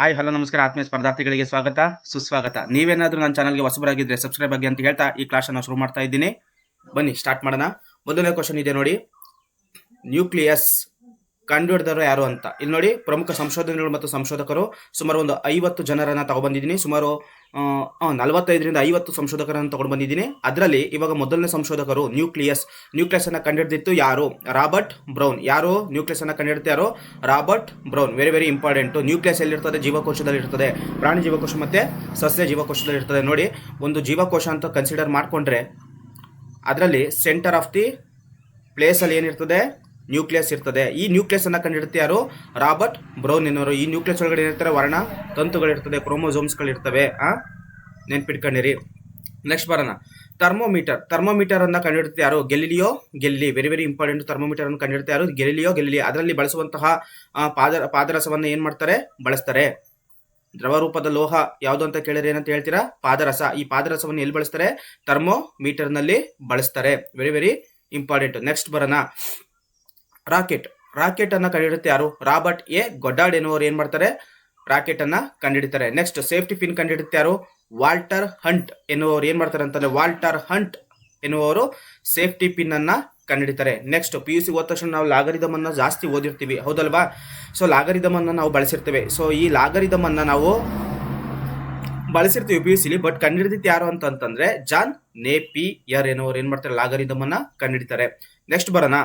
Hi, hello, ನಮಸ್ಕಾರ. ಆತ್ಮೀಯ ಸ್ಪರ್ಧಾರ್ಥಿಗಳಿಗೆ ಸ್ವಾಗತ, ಸುಸ್ವಾಗತ. ನೀವೇನಾದರೂ ನನ್ನ ಚಾನಲ್ಗೆ ಹೊಸಬರಾಗಿದ್ದರೆ ಸಬ್ಸ್ಕ್ರೈಬ್ ಆಗಿ ಅಂತ ಹೇಳ್ತಾ ಈ ಕ್ಲಾಸ್ ಅನ್ನು ಶುರು ಮಾಡ್ತಾ ಇದ್ದೀನಿ. ಬನ್ನಿ ಸ್ಟಾರ್ಟ್ ಮಾಡೋಣ. ಮೊದಲನೇ ಕ್ವಶನ್ ಇದೆ ನೋಡಿ. ನ್ಯೂಕ್ಲಿಯಸ್ ಕಂಡುಹಿಡಿದವರು ಯಾರು ಅಂತ. ಇಲ್ಲಿ ನೋಡಿ, ಪ್ರಮುಖ ಸಂಶೋಧನೆಗಳು ಮತ್ತು ಸಂಶೋಧಕರು ಸುಮಾರು ಒಂದು ಐವತ್ತು ಜನರನ್ನ ತಗೊಬಂದಿದ್ದೀನಿ ಸುಮಾರು ನಲವತ್ತೈದರಿಂದ ಐವತ್ತು ಸಂಶೋಧಕರನ್ನು ತಗೊಂಡು ಬಂದಿದ್ದೀನಿ. ಅದರಲ್ಲಿ ಇವಾಗ ಮೊದಲನೇ ಸಂಶೋಧಕರು ನ್ಯೂಕ್ಲಿಯಸ್. ನ್ಯೂಕ್ಲಿಯಸ್ ಅನ್ನು ಕಂಡುಹಿಡಿದಿತ್ತು ಯಾರು? Robert brown. ಯಾರು ನ್ಯೂಕ್ಲಿಯಸ್ ಅನ್ನ ಯಾರು? Robert Brown. Very very important nucleus ಎಲ್ಲಿರ್ತದೆ? ಜೀವಕೋಶದಲ್ಲಿ ಇರ್ತದೆ. ಪ್ರಾಣಿ ಜೀವಕೋಶ ಮತ್ತೆ ಸಸ್ಯ ಜೀವಕೋಶದಲ್ಲಿ ಇರ್ತದೆ. ನೋಡಿ, ಒಂದು ಜೀವಕೋಶ ಅಂತ ಕನ್ಸಿಡರ್ ಮಾಡಿಕೊಂಡ್ರೆ ಅದರಲ್ಲಿ ಸೆಂಟರ್ ಆಫ್ ದಿ ಪ್ಲೇಸಲ್ಲಿ ಏನಿರ್ತದೆ? ನ್ಯೂಕ್ಲಿಯಸ್ ಇರ್ತದೆ. ಈ ನ್ಯೂಕ್ಲಿಯಸ್ ಅನ್ನ ಕಂಡಿಡ್ತಿ ಯಾರು? ರಾಬರ್ಟ್ ಬ್ರೌನ್ ಎನ್ನುವರು ಈ ನ್ಯೂಕ್ಲಿಯಸ್ ಒಳಗಡೆ ಏನಿರ್ತಾರೆ? ವರ್ಣ ತಂತುಗಳಿರ್ತದೆ, ಕ್ರೋಮೋಸೋಮ್ಸ್ಗಳಿರ್ತವೆ. ಆ? ನೆನ್ಪಿಟ್ಕೊಂಡಿರಿ. ನೆಕ್ಸ್ಟ್ ಬರೋಣ. ಥರ್ಮೋಮೀಟರ್. ಥರ್ಮೋಮೀಟರ್ ಅನ್ನ ಕಂಡುಹಿಡಿದ ಯಾರು? Galileo? ಗೆಲ್ಲಿ. Very very important thermometer ಅನ್ನು ಕಂಡುಹಿಡಿದ ಯಾರು? ಗೆಲಿಲಿಯೋ, ಗೆಲ್ಲಿ. ಅದರಲ್ಲಿ ಬಳಸುವಂತಹ ಪಾದ, ಪಾದರಸವನ್ನ ಏನ್ ಮಾಡ್ತಾರೆ? ಬಳಸ್ತಾರೆ. ದ್ರವ ರೂಪದ ಲೋಹ ಯಾವುದು ಅಂತ ಕೇಳಿದ್ರೆ ಏನಂತ ಹೇಳ್ತೀರಾ? ಪಾದರಸ. ಈ ಪಾದರಸವನ್ನು ಎಲ್ಲಿ ಬಳಸ್ತಾರೆ? ಥರ್ಮೋಮೀಟರ್ನಲ್ಲಿ ಬಳಸ್ತಾರೆ. ವೆರಿ ವೆರಿ ಇಂಪಾರ್ಟೆಂಟ್ ನೆಕ್ಸ್ಟ್ ಬರೋಣ. ರಾಕೆಟ್. ರಾಕೆಟ್ ಅನ್ನ ಕಂಡುಹಿಡುತ್ತೆ ಯಾರು? Robert A. ಗೊಡ್ಡಾಡ್ ಎನ್ನುವರು ಏನ್ ಮಾಡ್ತಾರೆ? ರಾಕೆಟ್ ಅನ್ನ ಕಂಡುಹಿಡಿತಾರೆ ನೆಕ್ಸ್ಟ್ ಸೇಫ್ಟಿ ಪಿನ್ ಕಂಡಿಡುತ್ತೆ ಯಾರು? ವಾಲ್ಟರ್ ಹಂಟ್ ಎನ್ನುವರು ಏನ್ ಮಾಡ್ತಾರೆ ಅಂತಂದ್ರೆ ವಾಲ್ಟರ್ ಹಂಟ್ ಎನ್ನುವರು ಸೇಫ್ಟಿ ಪಿನ್ ಅನ್ನ ಕಂಡುಹಿಡಿತಾರೆ ನೆಕ್ಸ್ಟ್ ಪಿ ಯು ಸಿ ಓದ ತಕ್ಷಣ ನಾವು ಲಾಗರಿದಮ್ ಅನ್ನ ಜಾಸ್ತಿ ಓದಿರ್ತೀವಿ. ಹೌದಲ್ವಾ? ಸೊ ಲಾಗರಿದಮ್ ಅನ್ನ ನಾವು ಬಳಸಿರ್ತೇವೆ. ಸೊ ಈ ಲಾಗರಿದಮ್ ಅನ್ನ ನಾವು ಬಳಸಿರ್ತೀವಿ ಪಿ ಯು ಸಿಲಿ ಬಟ್ ಕಂಡಿಡಿದಿತ್ತು ಯಾರು ಅಂತಂತಂದ್ರೆ ಜಾನ್ ನೇಪಿಯರ್ ಎನ್ನುವರು ಏನ್ ಮಾಡ್ತಾರೆ? ಲಾಗರಿದಮ್ ಅನ್ನ ಕಂಡುಹಿಡಿತಾರೆ ನೆಕ್ಸ್ಟ್ ಬರೋಣ.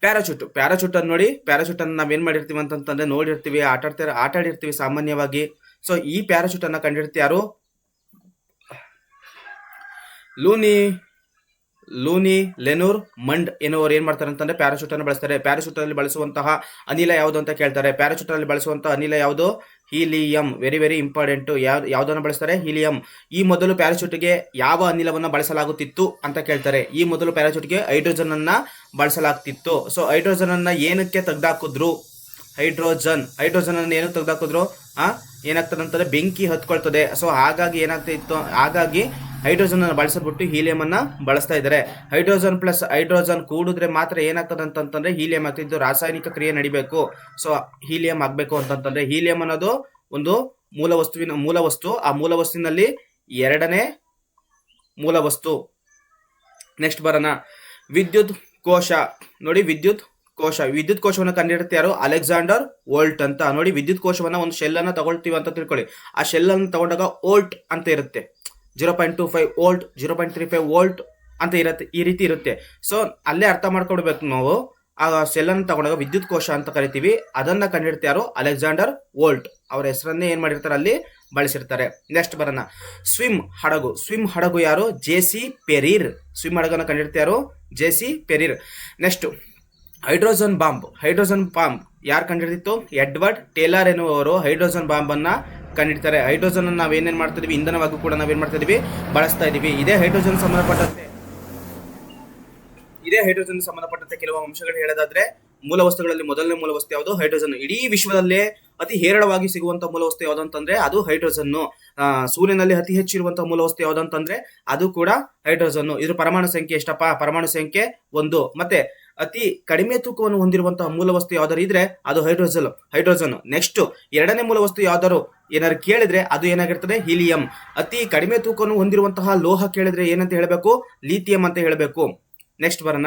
ಪ್ಯಾರಾಚೂಟ್ ಪ್ಯಾರಾಚೂಟ್ ಅನ್ನು ನೋಡಿ ಪ್ಯಾರಾಚೂಟ್ ಅನ್ನು ನಾವೇನ್ ಮಾಡಿರ್ತೀವಿ ಅಂತಂತಂದ್ರೆ ನೋಡಿರ್ತೀವಿ, ಆಟ ಆಡ್ತಾರೆ, ಆಟ ಆಡಿರ್ತೀವಿ ಸಾಮಾನ್ಯವಾಗಿ. ಸೊ ಈ ಪ್ಯಾರಾಚೂಟ್ ಅನ್ನ ಕಂಡಿರ್ತೀವಿ ಯಾರು? ಲೂನಿ ಲೂನಿ, ಲೆನೂರ್, ಮಂಡ್ ಎನ್ನುವರು ಏನ್ ಮಾಡ್ತಾರೆ ಅಂತಂದ್ರೆ ಪ್ಯಾರಾಚೂಟ್ ಅನ್ನು ಬಳಸ್ತಾರೆ. ಪ್ಯಾರಾಚೂಟ್ ಅಲ್ಲಿ ಬಳಸುವಂತಹ ಅನಿಲ ಯಾವುದು ಅಂತ ಕೇಳ್ತಾರೆ. ಪ್ಯಾರಾಚೂಟ್ ಅಲ್ಲಿ ಬಳಸುವಂತಹ ಅನಿಲ ಯಾವುದು? ಹೀಲಿಯಂ. ವೆರಿ ವೆರಿ ಇಂಪಾರ್ಟೆಂಟ್ ಯಾವ, ಯಾವ್ದನ್ನ ಬಳಸ್ತಾರೆ? ಹೀಲಿಯಂ. ಈ ಮೊದಲು ಪ್ಯಾರಾಚೂಟ್ಗೆ ಯಾವ ಅನಿಲವನ್ನ ಬಳಸಲಾಗುತ್ತಿತ್ತು ಅಂತ ಕೇಳ್ತಾರೆ. ಈ ಮೊದಲು ಪ್ಯಾರಾಚೂಟ್ಗೆ ಹೈಡ್ರೋಜನ್ ಅನ್ನ ಬಳಸಲಾಗ್ತಿತ್ತು. ಸೊ ಹೈಡ್ರೋಜನ್ ಅನ್ನ ಏನಕ್ಕೆ ತೆಗ್ದಾಕಿದ್ರು? ಹೈಡ್ರೋಜನ್. ಹೈಡ್ರೋಜನ್ ಅನ್ನು ಏನು ತೆಗ್ದಾಕಿದ್ರು? ಆ, ಏನಾಗ್ತದೆ ಅಂತಂದ್ರೆ ಬೆಂಕಿ ಹತ್ಕೊಳ್ತದೆ. ಸೊ ಹಾಗಾಗಿ ಏನಾಗ್ತಿತ್ತು? ಹಾಗಾಗಿ ಹೈಡ್ರೋಜನ್ ಅನ್ನು ಬಳಸಿಬಿಟ್ಟು ಹೀಲಿಯಂ ಅನ್ನ ಬಳಸ್ತಾ ಇದ್ದಾರೆ. ಹೈಡ್ರೋಜನ್ ಪ್ಲಸ್ ಹೈಡ್ರೋಜನ್ ಕೂಡಿದ್ರೆ ಮಾತ್ರ ಏನಾಗ್ತದೆ ಅಂತಂತಂದ್ರೆ ಹೀಲಿಯಂ ಆಗ್ತಿದ್ದು. ರಾಸಾಯನಿಕ ಕ್ರಿಯೆ ನಡಿಬೇಕು. ಸೊ ಹೀಲಿಯಂ ಆಗ್ಬೇಕು ಅಂತಂತಂದ್ರೆ ಹೀಲಿಯಂ ಅನ್ನೋದು ಒಂದು ಮೂಲ ವಸ್ತುವಿನ ಮೂಲ ವಸ್ತು ಆ ಮೂಲ ವಸ್ತುವಿನಲ್ಲಿ ಎರಡನೇ ಮೂಲ ವಸ್ತು ನೆಕ್ಸ್ಟ್ ಬರೋಣ. ವಿದ್ಯುತ್ ಕೋಶ. ನೋಡಿ, ವಿದ್ಯುತ್ ಕೋಶ, ವಿದ್ಯುತ್ ಕೋಶವನ್ನು ಕಂಡುಹಿಡುತ್ತೆ ಯಾರು? ಅಲೆಕ್ಸಾಂಡರ್ ವೋಲ್ಟ್ ಅಂತ. ನೋಡಿ, ವಿದ್ಯುತ್ ಕೋಶವನ್ನ ಒಂದು ಶೆಲ್ ಅನ್ನ ತಗೊಳ್ತೀವಿ ಅಂತ ತಿಳ್ಕೊಳ್ಳಿ. ಆ ಶೆಲ್ ಅನ್ನು ತಗೊಂಡಾಗ ವೋಲ್ಟ್ ಅಂತ ಇರುತ್ತೆ. Zero point two five volt, zero point three five volt ಅಂತ ಇರುತ್ತೆ, ಈ ರೀತಿ ಇರುತ್ತೆ. ಸೊ ಅಲ್ಲೇ ಅರ್ಥ ಮಾಡ್ಕೊಡ್ಬೇಕು ನಾವು. ಆ ಸೆಲ್ ಅನ್ನು ತಗೊಂಡಾಗ ವಿದ್ಯುತ್ ಕೋಶ ಅಂತ ಕರಿತೀವಿ. ಅದನ್ನ ಕಂಡಿಡ್ತಾ ಅಲೆಕ್ಸಾಂಡರ್ ವೋಲ್ಟ್. ಅವರ ಹೆಸರನ್ನೇ ಏನ್ ಮಾಡಿರ್ತಾರೆ ಅಲ್ಲಿ? ಬಳಸಿರ್ತಾರೆ. ನೆಕ್ಸ್ಟ್ ಬರೋಣ. ಸ್ವಿಮ್ ಹಡಗು. ಸ್ವಿಮ್ ಹಡಗು ಯಾರು? J C Perier. ಸ್ವಿಮ್ ಹಡಗನ್ನು ಕಂಡಿಡ್ತಾ ಯಾರು? J C Perier. Next hydrogen bomb. Hydrogen bomb ಯಾರು ಕಂಡುಹಿಡಿದಿತ್ತು ಎಡ್ವರ್ಡ್ ಟೇಲರ್ ಎನ್ನುವರು ಹೈಡ್ರೋಜನ್ ಬಾಂಬನ್ನು ಕಂಡಿಡ್ತಾರೆ. ಹೈಡ್ರೋಜನ್ ಅನ್ನು ಏನೇನು ಮಾಡ್ತಾ ಇದೀವಿ ಇಂಧನವಾಗೂ ಕೂಡ ನಾವೇನು ಮಾಡ್ತಾ ಇದೀವಿ ಬಳಸ್ತಾ ಇದೀವಿ ಇದೇ ಹೈಡ್ರೋಜನ್ ಸಂಬಂಧಪಟ್ಟಂತೆ ಇದೇ ಹೈಡ್ರೋಜನ್ ಸಂಬಂಧಪಟ್ಟಂತೆ ಕೆಲವು ಅಂಶಗಳು ಹೇಳೋದಾದ್ರೆ ಮೂಲ ವಸ್ತುಗಳಲ್ಲಿ ಮೊದಲನೇ ಮೂಲ ವಸ್ತು ಯಾವುದು? ಹೈಡ್ರೋಜನ್. ಇಡೀ ವಿಶ್ವದಲ್ಲೇ ಅತಿ ಹೇರಳವಾಗಿ ಸಿಗುವಂತ ಮೂಲ ವಸ್ತು ಯಾವ್ದಂತಂದ್ರೆ ಅದು ಹೈಡ್ರೋಜನ್. ಸೂರ್ಯನಲ್ಲಿ ಅತಿ ಹೆಚ್ಚಿರುವಂತಹ ಮೂಲ ವಸ್ತು ಯಾವ್ದಂತಂದ್ರೆ ಅದು ಕೂಡ ಹೈಡ್ರೋಜನ್. ಇದ್ರ ಪರಮಾಣು ಸಂಖ್ಯೆ ಎಷ್ಟಪ್ಪ? ಪರಮಾಣು ಸಂಖ್ಯೆ ಒಂದು. ಮತ್ತೆ ಅತಿ ಕಡಿಮೆ ತೂಕವನ್ನು ಹೊಂದಿರುವಂತಹ ಮೂಲ ವಸ್ತು ಯಾವ್ದಾರು ಇದ್ರೆ ಅದು ಹೈಡ್ರೋಜನ್ ಹೈಡ್ರೋಜನ್. ನೆಕ್ಸ್ಟ್ ಎರಡನೇ ಮೂಲ ವಸ್ತು ಯಾವ್ದಾರು ಏನಾದ್ರು ಕೇಳಿದ್ರೆ ಅದು ಏನಾಗಿರ್ತದೆ? ಹೀಲಿಯಂ. ಅತಿ ಕಡಿಮೆ ತೂಕವನ್ನು ಹೊಂದಿರುವಂತಹ ಲೋಹ ಕೇಳಿದ್ರೆ ಏನಂತ ಹೇಳಬೇಕು? ಲಿಥಿಯಂ ಅಂತ ಹೇಳಬೇಕು. ನೆಕ್ಸ್ಟ್ ಬರೋಣ.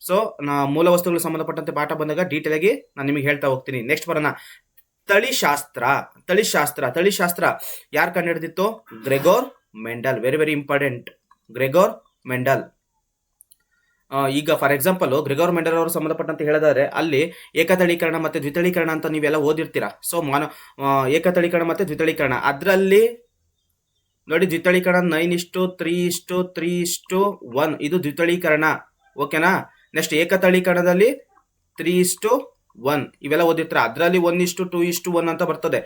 ಸೊ ನಾ ಮೂಲ ವಸ್ತುಗಳು ಸಂಬಂಧಪಟ್ಟಂತೆ ಪಾಠ ಬಂದಾಗ ಡೀಟೇಲ್ ಆಗಿ ನಾನು ನಿಮಗೆ ಹೇಳ್ತಾ ಹೋಗ್ತೀನಿ. ನೆಕ್ಸ್ಟ್ ಬರೋಣ. ತಳಿಶಾಸ್ತ್ರ ತಳಿಶಾಸ್ತ್ರ ತಳಿಶಾಸ್ತ್ರ ಯಾರು ಕಂಡುಹಿಡಿದಿತ್ತು? Gregor Mendel. Very very important Gregor Mendel. ಈಗ ಫಾರ್ ಎಕ್ಸಾಂಪಲ್ ಗ್ರೆಗೋರ್ ಮೆಂಡರ್ ಅವರು ಸಂಬಂಧಪಟ್ಟಂತೆ ಹೇಳಿದ್ರೆ ಅಲ್ಲಿ ಏಕತಳೀಕರಣ ಮತ್ತೆ ದ್ವಿತಳೀಕರಣ ಅಂತ ನೀವೆಲ್ಲ ಓದಿರ್ತೀರಾ. ಸೊ ಮಾನ ಏಕತಳೀಕರಣ ಮತ್ತೆ ದ್ವಿತಳೀಕರಣ. ಅದರಲ್ಲಿ ನೋಡಿ ದ್ವಿತಳೀಕರಣ ನೈನ್ ಇಷ್ಟು ತ್ರೀ ಇಷ್ಟು ತ್ರೀ ಇಷ್ಟು ಒನ್ ಇದು ದ್ವಿತಳೀಕರಣ. ಓಕೆನಾ ನೆಕ್ಸ್ಟ್ ಏಕತಳೀಕರಣದಲ್ಲಿ ತ್ರೀ ಇಷ್ಟು ಒನ್ ಇವೆಲ್ಲ ಓದಿರ್ತಾರೆ? ಅದರಲ್ಲಿ ಒನ್ ಇಷ್ಟು ಟೂ ಇಷ್ಟು ಒನ್ ಅಂತ ಬರ್ತದೆ.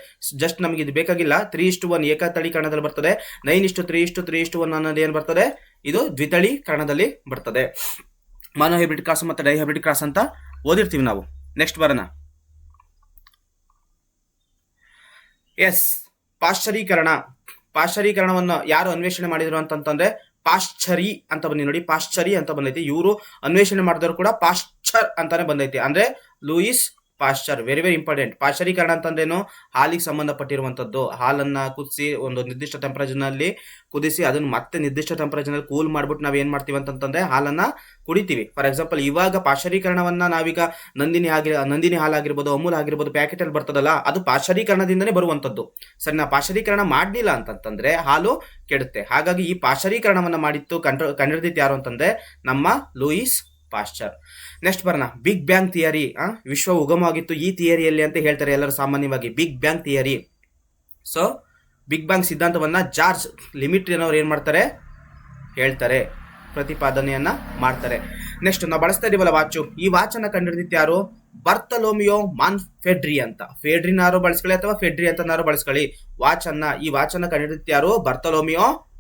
ಜಸ್ಟ್ ನಮಗೆ ಇದು ಬೇಕಾಗಿಲ್ಲ. ತ್ರೀ ಇಷ್ಟು ಒನ್ ಏಕತಳೀಕರಣದಲ್ಲಿ ಬರ್ತದೆ. ನೈನ್ ಇಷ್ಟು ತ್ರೀ ಇಷ್ಟು ತ್ರೀ ಇಷ್ಟು ಒನ್ ಅನ್ನೋದು ಏನು ಬರ್ತದೆ? ಇದು ದ್ವಿತಳೀಕರಣದಲ್ಲಿ ಬರ್ತದೆ. ಮಾನೋ ಹೈಬ್ರಿಡ್ ಕ್ರಾಸ್ ಮತ್ತು ಡೈ ಹೈಬ್ರಿಡ್ ಕ್ರಾಸ್ ಅಂತ ಓದಿರ್ತೀವಿ ನಾವು. ನೆಕ್ಸ್ಟ್ ಬರೋಣ. ಎಸ್ ಪಾಶ್ಚರೀಕರಣ. ಪಾಶ್ಚರೀಕರಣವನ್ನು ಯಾರು ಅನ್ವೇಷಣೆ ಮಾಡಿದ್ರು ಅಂತಂತಂದ್ರೆ ಪಾಶ್ಚರಿ ಅಂತ ಬಂದಿ ನೋಡಿ, ಪಾಶ್ಚರಿ ಅಂತ ಬಂದೈತಿ. ಇವರು ಅನ್ವೇಷಣೆ ಮಾಡಿದವರು ಕೂಡ ಪಾಶ್ಚರ್ ಅಂತಾನೆ ಬಂದೈತಿ. ಅಂದ್ರೆ Louis Pasteur very very important ಪಾಶ್ಚರೀಕರಣ ಅಂತಂದ್ರೇನು ಹಾಲಿಗೆ ಸಂಬಂಧಪಟ್ಟಿರುವಂಥದ್ದು. ಹಾಲನ್ನು ಕುದಿಸಿ ಒಂದು ನಿರ್ದಿಷ್ಟ ಟೆಂಪರೇಚರ್ನಲ್ಲಿ ಕುದಿಸಿ ಅದನ್ನು ಮತ್ತೆ ನಿರ್ದಿಷ್ಟ ಟೆಂಪರೇಚರ್ನಲ್ಲಿ ಕೂಲ್ ಮಾಡ್ಬಿಟ್ಟು ನಾವು ಏನು ಮಾಡ್ತೀವಿ ಅಂತಂದರೆ ಹಾಲನ್ನು ಕುಡಿತೀವಿ. ಫಾರ್ ಎಕ್ಸಾಂಪಲ್ ಇವಾಗ ಪಾಶ್ಚರೀಕರಣವನ್ನು ನಾವೀಗ ನಂದಿನಿ ಆಗಿ ನಂದಿನಿ ಹಾಲಾಗಿರ್ಬೋದು ಅಮೂಲ್ ಆಗಿರ್ಬೋದು ಪ್ಯಾಕೆಟಲ್ಲಿ ಬರ್ತದಲ್ಲ, ಅದು ಪಾಶ್ಚರೀಕರಣದಿಂದನೇ ಬರುವಂಥದ್ದು. ಸರಿ ನಾವು ಪಾಶ್ಚರೀಕರಣ ಮಾಡಲಿಲ್ಲ ಅಂತಂತಂದರೆ ಹಾಲು ಕೆಡುತ್ತೆ. ಹಾಗಾಗಿ ಈ ಪಾಶ್ಚರೀಕರಣವನ್ನು ಮಾಡಿತ್ತು ಕಂಡ್ರ ಕಂಡಿಡ್ದಿತ್ತು ಯಾರು ಅಂತಂದರೆ ನಮ್ಮ ಲೂಯಿಸ್ ಪಾಶ್ಚರ್. ನೆಕ್ಸ್ಟ್ ಬರೋಣ. ಬಿಗ್ ಬ್ಯಾಂಗ್ ಥಿಯರಿ ವಿಶ್ವ ಉಗಮವಾಗಿತ್ತು ಈ ಥಿಯರಿಯಲ್ಲಿ ಅಂತ ಹೇಳ್ತಾರೆ ಎಲ್ಲರೂ ಸಾಮಾನ್ಯವಾಗಿ. Big bang theory so big bang ಸಿದ್ಧಾಂತವನ್ನ George Lemaitre ಅನ್ನೋರು ಏನ್ ಮಾಡ್ತಾರೆ? ಹೇಳ್ತಾರೆ. ಪ್ರತಿಪಾದನೆಯನ್ನ ಮಾಡ್ತಾರೆ. ನೆಕ್ಸ್ಟ್ ನಾವು ಬಳಸ್ತಾ ಇದೀವಲ್ಲ ವಾಚು. ಈ ವಾಚನ್ನ ಕಂಡಿಡಿದಿತ್ತು ಯಾರು? ಬರ್ತಲೋಮಿಯೋ ಮಾನ್ ಫೆಡ್ರಿ ಅಂತ. ಫೆಡ್ರಿನಾರು ಬಳಸ್ಕೊಳ್ಳಿ ಅಥವಾ ಫೆಡ್ರಿ ಅಂತನಾರು ಬಳಸ್ಕೊಳ್ಳಿ. ವಾಚನ್ನ, ಈ ವಾಚ್ ಅನ್ನ ಕಂಡಿಡಿದಿತ್ತು ಯಾರು? ಬರ್ತಲೋಮಿಯೋ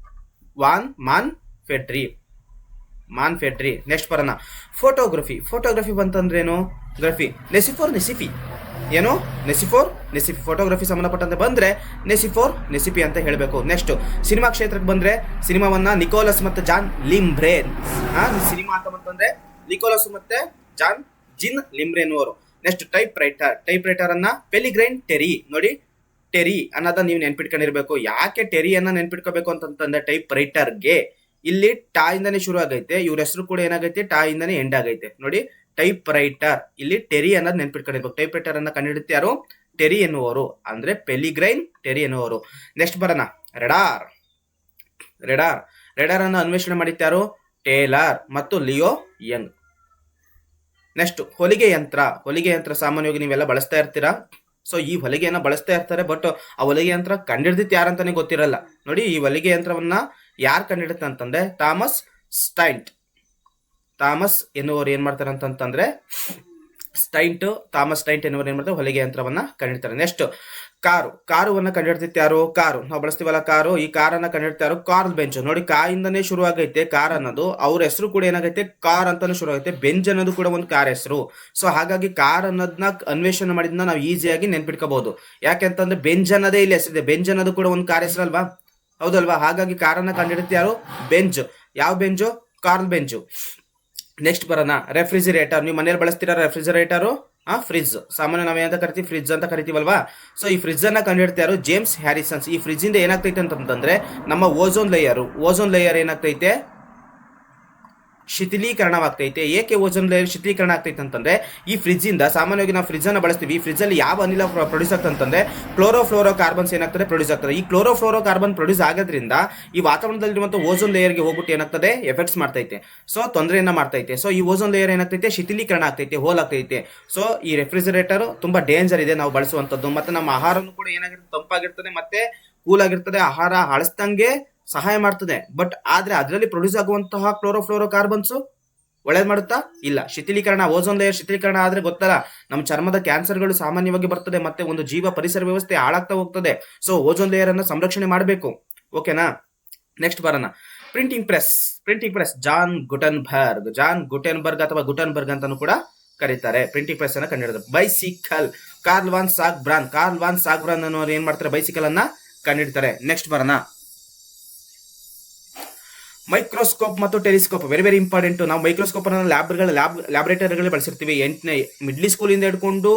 ವಾನ್ ಮಾನ್ ಫೆಡ್ರಿ ಮಾನ್ ಫೆಡ್ರಿ ನೆಕ್ಸ್ಟ್ ಬರೋಣ. ಫೋಟೋಗ್ರಫಿ ಫೋಟೋಗ್ರಫಿ ಬಂತಂದ್ರೇನು? ಗ್ರಫಿ ನೆಸಿಫೋರ್ ನೆಸಿಫಿ ಏನು? ನೆಸಿಫೋರ್ ನೆಸಿಫಿ ಫೋಟೋಗ್ರಫಿ ಸಂಬಂಧಪಟ್ಟಂತೆ ಬಂದ್ರೆ ನೆಸಿಫೋರ್ ನೆಸಿಪಿ ಅಂತ ಹೇಳಬೇಕು. ನೆಕ್ಸ್ಟ್ ಸಿನಿಮಾ ಕ್ಷೇತ್ರಕ್ಕೆ ಬಂದ್ರೆ ಸಿನಿಮಾವನ್ನ ನಿಕೋಲಸ್ ಮತ್ತು ಜಾನ್ ಲಿಂಬ್ರೇನ್ ಸಿನಿಮಾ ಅಂತ ಬಂತಂದ್ರೆ ನಿಕೋಲಸ್ ಮತ್ತೆ ಜಾನ್ ಜಿನ್ ಲಿಂಬ್ರೇನ್ ಅವರು next typewriter typewriter ಅನ್ನ ಪೆಲಿಗ್ರೈನ್ ಟೆರಿ ನೋಡಿ ಟೆರಿ ಅನ್ನೋದನ್ನ ನೀವು ನೆನ್ಪಿಟ್ಕೊಂಡಿರ್ಬೇಕು. ಯಾಕೆ ಟೆರಿಯನ್ನ ನೆನ್ಪಿಟ್ಕೋಬೇಕು ಅಂತಂತಂದ್ರೆ ಟೈಪ್ ರೈಟರ್ಗೆ ಇಲ್ಲಿ ಟಾ ಇಂದಾನೆ ಶುರು ಆಗೈತೆ, ಇವ್ರ ಹೆಸರು ಕೂಡ ಏನಾಗೈತೆ ಟಾ ಇಂದಾನೆ ಎಂಡ್ ಆಗೈತೆ. ನೋಡಿ ಟೈಪ್ ರೈಟರ್ ಇಲ್ಲಿ ಟೆರಿ ಅನ್ನೋದು ನೆನ್ಪಿಟ್ಕೊಂಡಿರ್ಬೇಕು. ಟೈಪ್ ರೈಟರ್ ಅನ್ನ ಕಂಡುಹಿಡುತ್ತೆ ಯಾರು? ಟೆರಿ ಎನ್ನುವರು ಅಂದ್ರೆ ಪೆಲಿಗ್ರೈನ್ ಟೆರಿ ಎನ್ನುವರು ನೆಕ್ಸ್ಟ್ ಬರೋಣ. ರೆಡಾರ್ ರೆಡಾರ್ ರೆಡಾರ್ ಅನ್ನು ಅನ್ವೇಷಣೆ ಮಾಡಿದ್ದಾರು ಟೇಲರ್ ಮತ್ತು ಲಿಯೋ ಯಂಗ್ ನೆಕ್ಸ್ಟ್ ಹೊಲಿಗೆ ಯಂತ್ರ. ಹೊಲಿಗೆ ಯಂತ್ರ ಸಾಮಾನ್ಯವಾಗಿ ನೀವೆಲ್ಲ ಬಳಸ್ತಾ ಇರ್ತೀರಾ? ಸೊ ಈ ಹೊಲಿಗೆಯನ್ನ ಬಳಸ್ತಾ ಇರ್ತಾರೆ ಬಟ್ ಆ ಹೊಲಿಗೆ ಯಂತ್ರ ಕಂಡಿಡ್ದಿತ್ತು ಯಾರಂತಾನೆ ಗೊತ್ತಿರಲ್ಲ. ನೋಡಿ, ಈ ಹೊಲಿಗೆ ಯಂತ್ರವನ್ನ ಯಾರು ಕಂಡುಹಿಡಿತ ಅಂತಂದ್ರೆ ಥಾಮಸ್ ಸ್ಟೈಂಟ್. ಥಾಮಸ್ ಎನ್ನುವರು ಏನ್ ಮಾಡ್ತಾರೆ ಅಂತಂತಂದ್ರೆ ಸ್ಟೈಂಟ್, ಥಾಮಸ್ ಸ್ಟೈಂಟ್ ಎನ್ನುವರು ಏನ್ ಮಾಡ್ತಾರೆ? ಹೊಲಿಗೆ ಯಂತ್ರವನ್ನ ಕಂಡಿಡ್ತಾರೆ. Next, car. ಕಾರುವನ್ನ ಕಂಡಿಡ್ತಿತ್ತು ಯಾರು? ಕಾರು. ನಾವು ಬಳಸ್ತೀವಲ್ಲ ಕಾರು. ಈ ಕಾರನ್ನ ಕಂಡಿಡ್ತಾ ಯಾರು? ಕಾರ್ಲ್ ಬೆಂಚ್ ನೋಡಿ, ಕಾಯಿಂದನೇ ಶುರು ಆಗೈತೆ ಕಾರ್ ಅನ್ನೋದು. ಅವ್ರ ಹೆಸರು ಕೂಡ ಏನಾಗೈತೆ? ಕಾರ್ ಅಂತಾನು ಶುರು ಆಗೈತೆ ಬೆಂಚ್ ಅನ್ನೋದು ಕೂಡ ಒಂದು ಕಾರ್ ಹೆಸರು. ಸೊ, ಹಾಗಾಗಿ ಕಾರ್ ಅನ್ನೋದನ್ನ ಅನ್ವೇಷಣೆ ಮಾಡಿದ್ನ ನಾವು ಈಸಿಯಾಗಿ ನೆನ್ಪಿಟ್ಕೋಬಹುದು. ಯಾಕೆಂತಂದ್ರೆ ಬೆಂಜ್ ಅನ್ನೋದೇ ಇಲ್ಲಿ ಹೆಸರಿದೆ. ಬೆಂಜ್ ಅನ್ನೋದು ಕೂಡ ಒಂದು ಕಾರ್ ಹೆಸರಲ್ವಾ? ಹೌದಲ್ವಾ? ಹಾಗಾಗಿ ಕಾರನ್ನ ಕಂಡುಹಿಡಿದ ಯಾರು? ಬೆಂಚ್ ಯಾವ ಬೆಂಚು ಕಾರ್ಲ್ ಬೆಂಚು ನೆಕ್ಸ್ಟ್ ಬರೋಣ. ರೆಫ್ರಿಜಿರೇಟರ್ ನೀವು ಮನೇಲಿ ಬಳಸ್ತೀರಾ ರೆಫ್ರಿಜಿರೇಟರು ಆ ಫ್ರಿಜ್ ಸಾಮಾನ್ಯ ನಾವು ಏನಂತ ಕರಿತೀವಿ? ಫ್ರಿಜ್ ಅಂತ ಕರಿತೀವಲ್ವಾ? ಸೊ ಈ ಫ್ರಿಜ್ ಅನ್ನ ಕಂಡಿಡ್ತಾರು ಜೇಮ್ಸ್ ಹ್ಯಾರಿಸನ್ಸ್ ಈ ಫ್ರಿಜ್ ಇಂದ ಏನಾಗ್ತೈತೆ ಅಂತಂದ್ರೆ, ನಮ್ಮ ಓಝೋನ್ ಲೇಯರ್ ಓಝೋನ್ ಲೇಯರ್ ಏನಾಗ್ತೈತೆ? ಶಿಥಿಲೀಕರಣವಾಗ್ತೈತೆ. ಏಕೆ ಓಜನ್ ಲೇಯರ್ ಶಿಥಿಲೀಕರಣ ಆಗ್ತೈತೆ ಅಂತಂದ್ರೆ, ಈ ಫ್ರಿಜ್ ಇಂದ ಸಾಮಾನ್ಯವಾಗಿ ನಾವು ಫ್ರಿಜ್ ಅನ್ನ ಬಳಸ್ತೀವಿ. ಈ ಫ್ರಿಜ್ ಅಲ್ಲಿ ಯಾವ ಅನಿಲ ಪ್ರೊಡ್ಯೂಸ್ ಆಗ್ತದೆ ಅಂತಂದ್ರೆ ಕ್ಲೋರೋಫ್ಲೋರೋ ಕಾರ್ಬನ್ಸ್ ಏನಾಗ್ತದೆ? ಪ್ರೊಡ್ಯೂಸ್ ಆಗ್ತದೆ. ಈ ಕ್ಲೋರೋಫ್ಲೋರೋ ಕಾರ್ಬನ್ ಪ್ರೊಡ್ಯೂಸ್ ಆಗೋದ್ರಿಂದ ಈ ವಾತಾವರಣದಲ್ಲಿರುವಂಥ ಓಜೋನ್ ಲೇಯರ್ಗೆ ಹೋಗ್ಬಿಟ್ಟು ಏನಾಗ್ತದೆ? ಎಫೆಕ್ಟ್ಸ್ ಮಾಡ್ತೈತೆ. ಸೊ ತೊಂದರೆಯನ್ನ ಮಾಡ್ತೈತೆ. ಸೊ ಈ ಓಜೋನ್ ಲೇಯರ್ ಏನಾಗ್ತೈತೆ? ಶಿಥಿಲೀಕರಣ ಆಗ್ತೈತೆ. ಹೋಲ್ ಆಗ್ತೈತೆ. ಸೊ ಈ ರೆಫ್ರಿಜರೇಟರ್ ತುಂಬಾ ಡೇಂಜರ್ ಇದೆ ನಾವು ಬಳಸುವಂತದ್ದು ಮತ್ತೆ ನಮ್ಮ ಆಹಾರನು ಕೂಡ ಏನಾಗಿರ್ತದೆ ತಂಪಾಗಿರ್ತದೆ, ಮತ್ತೆ ಕೂಲ್ ಆಗಿರ್ತದೆ. ಆಹಾರ ಹಳಸ್ದಂಗೆ ಸಹಾಯ ಮಾಡ್ತದೆ. ಬಟ್ ಆದ್ರೆ ಅದರಲ್ಲಿ ಪ್ರೊಡ್ಯೂಸ್ ಆಗುವಂತಹ ಕ್ಲೋರೋಫ್ಲೋರೋ ಕಾರ್ಬನ್ಸ್ ಒಳ್ಳೇದ್ ಮಾಡುತ್ತಾ? ಇಲ್ಲ. ಶಿಥಿಲೀಕರಣ ಓಝೋನ್ ಲೇಯರ್ ಶಿಥಿಲೀಕರಣ ಆದ್ರೆ ಗೊತ್ತಲ್ಲ. ನಮ್ಮ ಚರ್ಮದ ಕ್ಯಾನ್ಸರ್ಗಳು ಸಾಮಾನ್ಯವಾಗಿ ಬರ್ತದೆ, ಮತ್ತೆ ಒಂದು ಜೀವ ಪರಿಸರ ವ್ಯವಸ್ಥೆ ಹಾಳಾಗ್ತಾ ಹೋಗ್ತದೆ. ಸೊ ಓಝೋನ್ ಲೇಯರ್ ಅನ್ನ ಸಂರಕ್ಷಣೆ ಮಾಡಬೇಕು. ಓಕೆನಾ ನೆಕ್ಸ್ಟ್ ಬರೋಣ. Printing press printing press John Gutenberg John Gutenberg ಅಥವಾ ಗುಟನ್ಬರ್ಗ್ ಅಂತಾನು ಕೂಡ ಕರೀತಾರೆ. ಪ್ರಿಂಟಿಂಗ್ ಪ್ರೆಸ್ ಅನ್ನ ಕಂಡಿಡಿದ್ರು bicycle Karl von Sauerbronn Karl von Sauerbronn ಅನ್ನೋರು ಏನ್ ಮಾಡ್ತಾರೆ? ಬೈಸಿಕಲ್ ಅನ್ನ ಕಂಡಿಡ್ತಾರೆ ನೆಕ್ಸ್ಟ್ ಬರೋಣ. ಮೈಕ್ರೋಸ್ಕೋಪ್ ಮತ್ತು ಟೆಲಿಸ್ಕೋಪ್. ವೆರಿ ವೆರಿ ಇಂಪಾರ್ಟೆಂಟ್ ನಾವು ಮೈಕ್ರೋಸ್ಕೋಪ್ ಅನ್ನು ಲ್ಯಾಬ್ಗಳ ಲ್ಯಾಬ್ ಲ್ಯಾಬೊರೇಟರಿಗಳಲ್ಲಿ ಬಳಸಿರ್ತೀವಿ. ಎಂಟನೇ ಮಿಡ್ಲಿ ಸ್ಕೂಲಿಂದ ಹಿಡ್ಕೊಂಡು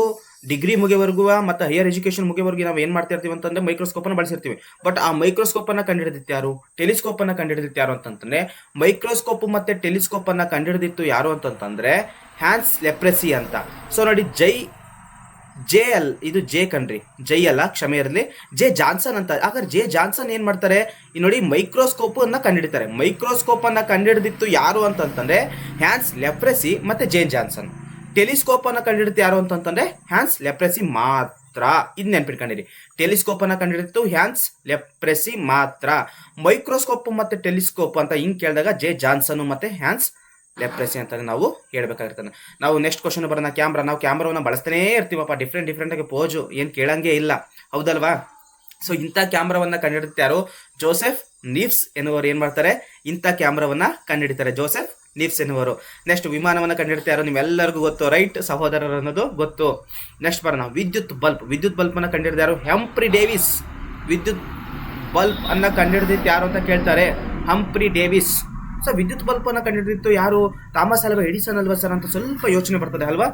ಡಿಗ್ರಿ ಮುಗಿಯವರೆಗೂ ಮತ್ತು ಹೈಯರ್ ಎಜುಕೇಶನ್ ಮುಗಿಯವರೆಗೂ ನಾವು ಏನು ಮಾಡ್ತಾ ಇರ್ತೀವಿ ಅಂತಂದ್ರೆ ಮೈಕ್ರೋಸ್ಕೋಪ್ ಅನ್ನು ಬಳಸಿರ್ತೀವಿ. ಬಟ್ ಆ ಮೈಕ್ರೋಸ್ಕೋಪ್ ಅನ್ನ ಕಂಡುಹಿಡಿದಿತ್ತು ಯಾರು? ಟೆಲಿಸ್ಕೋಪ್ ಅನ್ನ ಕಂಡುಹಿಡಿದಿತ್ತು ಯಾರು ಅಂತಂದ್ರೆ ಮೈಕ್ರೋಸ್ಕೋಪ್ ಮತ್ತೆ ಟೆಲಿಸ್ಕೋಪ್ ಅನ್ನ ಕಂಡುಹಿಡಿದಿತ್ತು ಯಾರು ಅಂತಂತಂದ್ರೆ ಹ್ಯಾನ್ಸ್ ಲೆಪ್ರೆಸಿ ಅಂತ. ಸೊ ನೋಡಿ, ಜೈ ಜೆ ಎಲ್, ಇದು ಜೆ ಕಣ್ರಿ. ಜೈ ಅಲ್ಲ, ಕ್ಷಮೆ ಇರಲಿ. ಜೆ ಜಾನ್ಸನ್ ಅಂತ. ಹಾಗಾದ್ರೆ ಜೆ ಜಾನ್ಸನ್ ಏನು ಮಾಡ್ತಾರೆ? ಈ ನೋಡಿ ಮೈಕ್ರೋಸ್ಕೋಪ್ ಅನ್ನ ಕಂಡಿಡಿತಾರೆ. ಮೈಕ್ರೋಸ್ಕೋಪ್ ಅನ್ನ ಕಂಡಿಡಿದಿತ್ತು ಯಾರು ಅಂತಂತಂದ್ರೆ ಹ್ಯಾನ್ಸ್ ಲೆಪ್ರೆಸಿ ಮತ್ತೆ ಜೆ ಜಾನ್ಸನ್. ಟೆಲಿಸ್ಕೋಪ್ ಅನ್ನ ಕಂಡಿಡಿದ್ದು ಯಾರು ಅಂತಂತಂದ್ರೆ ಹ್ಯಾನ್ಸ್ ಲೆಪ್ರೆಸಿ ಮಾತ್ರ. ಇದು ನೆನ್ಪಿಟ್ಕೊಂಡಿರಿ. ಟೆಲಿಸ್ಕೋಪ್ ಅನ್ನ ಕಂಡಿಡಿದ್ದು ಹ್ಯಾನ್ಸ್ ಲೆಪ್ರೆಸಿ ಮಾತ್ರ. ಮೈಕ್ರೋಸ್ಕೋಪ್ ಮತ್ತೆ ಟೆಲಿಸ್ಕೋಪ್ ಅಂತ ಹಿಂಗ್ ಕೇಳಿದಾಗ ಜೆ ಜಾನ್ಸನ್ ಮತ್ತೆ ಹ್ಯಾನ್ಸ್ ಲೆಪ್ರೆಸಿ ಅಂತ ನಾವು ಹೇಳ್ಬೇಕಾಗಿರ್ತದೆ. ನಾವು ನೆಕ್ಸ್ಟ್ ಕ್ವಶನ್ ಬರೋಣ ಕ್ಯಾಮ್ರಾ ನಾವು ಕ್ಯಾಮ್ರಾವನ್ನ ಬಳಸ್ತಾನೇ ಇರ್ತೀವಪ್ಪ ಡಿಫ್ರೆಂಟ್ ಆಗಿ ಪೋಜು ಏನ್ ಕೇಳಂಗೆ ಇಲ್ಲ. ಹೌದಲ್ವಾ? ಸೊ ಇಂಥ ಕ್ಯಾಮ್ರಾವನ್ನ ಯಾರು? ಜೋಸೆಫ್ ನೀವ್ಸ್ ಎನ್ನುವರು ಏನ್ ಮಾಡ್ತಾರೆ? ಇಂಥ ಕ್ಯಾಮ್ರಾವನ್ನ ಕಂಡುಹಿಡಿತಾರೆ ಜೋಸೆಫ್ ನೀವ್ಸ್ ಎನ್ನುವರು ನೆಕ್ಸ್ಟ್ ವಿಮಾನವನ್ನ ಕಂಡುಹಿಡಿತಾರೋ ನಿಮ್ಮೆಲ್ಲರಿಗೂ ಗೊತ್ತು ರೈಟ್ ಸಹೋದರರು ಅನ್ನೋದು ಗೊತ್ತು. ನೆಕ್ಸ್ಟ್ ಬರೋಣ, ವಿದ್ಯುತ್ ಬಲ್ಬ್. ವಿದ್ಯುತ್ ಬಲ್ಬ್ ಅನ್ನ ಕಂಡುಹಿಡಿದಾರು ಹೆಂಪ್ರಿ ಡೇವಿಸ್. ವಿದ್ಯುತ್ ಬಲ್ಬ್ ಅನ್ನ ಕಂಡುಹಿಡಿದಿತ್ತು ಯಾರು ಅಂತ ಕೇಳ್ತಾರೆ. ಹಂಪ್ರಿ ಡೇವಿಸ್. ಸೊ ವಿದ್ಯುತ್ ಅನ್ನ ಕಂಡುಹಿಡಿದಿತ್ತು ಯಾರು? ಥಾಮಸ್ ಅಲ್ವಾ, ಎಡಿಸನ್ ಅಲ್ವಾ ಸರ್ ಅಂತ ಸ್ವಲ್ಪ ಯೋಚನೆ ಬರ್ತದೆ ಅಲ್ವಾ?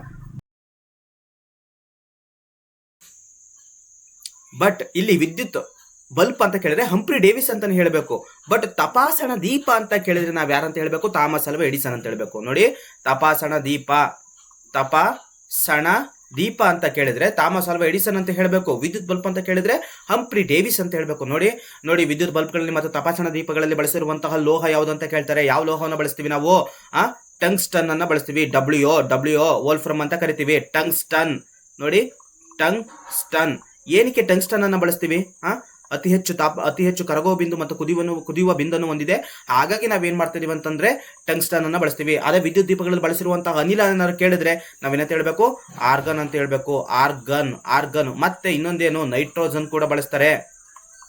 ಬಟ್ ಇಲ್ಲಿ ವಿದ್ಯುತ್ ಬಲ್ಪ್ ಅಂತ ಕೇಳಿದ್ರೆ ಹಂಪ್ರಿ ಡೇವಿಸ್ ಅಂತ ಹೇಳಬೇಕು. ಬಟ್ ತಪಾಸಣ ದೀಪ ಅಂತ ಕೇಳಿದ್ರೆ ನಾವ್ ಯಾರಂತ ಹೇಳಬೇಕು? ಥಾಮಸ್ ಅಲ್ವಾ, ಎಡಿಸನ್ ಅಂತ ಹೇಳಬೇಕು. ನೋಡಿ, ತಪಾಸಣ ದೀಪ, ತಪಾಸಣ ದೀಪ ಅಂತ ಕೇಳಿದ್ರೆ, ಥಾಮಸ್ ಅಲ್ವಾ ಎಡಿಸನ್ ಅಂತ ಹೇಳಬೇಕು, ವಿದ್ಯುತ್ ಬಲ್ಪ್ ಅಂತ ಕೇಳಿದ್ರೆ, ಹಂಪ್ರಿ ಡೇವಿಸ್ ಅಂತ ಹೇಳಬೇಕು. ನೋಡಿ ನೋಡಿ ವಿದ್ಯುತ್ ಬಲ್ಬ್ಗಳಲ್ಲಿ ಮತ್ತು ತಪಾಸಣಾ ದೀಪಗಳಲ್ಲಿ ಬಳಸಿರುವಂತಹ ಲೋಹ ಯಾವುದು ಅಂತ ಕೇಳ್ತಾರೆ. ಯಾವ ಲೋಹವನ್ನು ಬಳಸ್ತೀವಿ ನಾವು? ಆ, ಟಂಗ್ಸ್ಟನ್ ಅನ್ನ ಬಳಸ್ತೀವಿ. ಡಬ್ಲ್ಯೂ ಡಬ್ಲ್ಯೂ ವೋಲ್ಫ್ರಮ್ ಅಂತ ಕರಿತೀವಿ. ಟಂಗ್ಸ್ಟನ್. ನೋಡಿ, ಟಂಗ್ಸ್ಟನ್. ಏನಕ್ಕೆ ಟಂಗ್ಸ್ಟನ್ ಅನ್ನ ಬಳಸ್ತೀವಿ? ಆ ಅತಿ ಹೆಚ್ಚು ತಾಪ, ಅತಿ ಹೆಚ್ಚು ಕರಗುವ ಬಿಂದು ಮತ್ತು ಕುದಿಯುವ ಕುದಿಯುವ ಬಿಂದನ್ನು ಹೊಂದಿದೆ. ಹಾಗಾಗಿ ನಾವೇನ್ ಮಾಡ್ತಿದೀವಿ ಅಂತಂದ್ರೆ ಟಂಗ್ಸ್ಟನ್ ಅನ್ನ ಬಳಸ್ತೀವಿ. ಅದೇ ವಿದ್ಯುತ್ ದೀಪಗಳಲ್ಲಿ ಬಳಸಿರುವಂತಹ ಅನಿಲ ಏನಾದ್ರು ಕೇಳಿದ್ರೆ ನಾವೇನಂತ ಹೇಳ್ಬೇಕು? ಆರ್ಗನ್ ಅಂತ ಹೇಳ್ಬೇಕು. Argon argon. ಮತ್ತೆ ಇನ್ನೊಂದೇನು? ನೈಟ್ರೋಜನ್ ಕೂಡ ಬಳಸ್ತಾರೆ.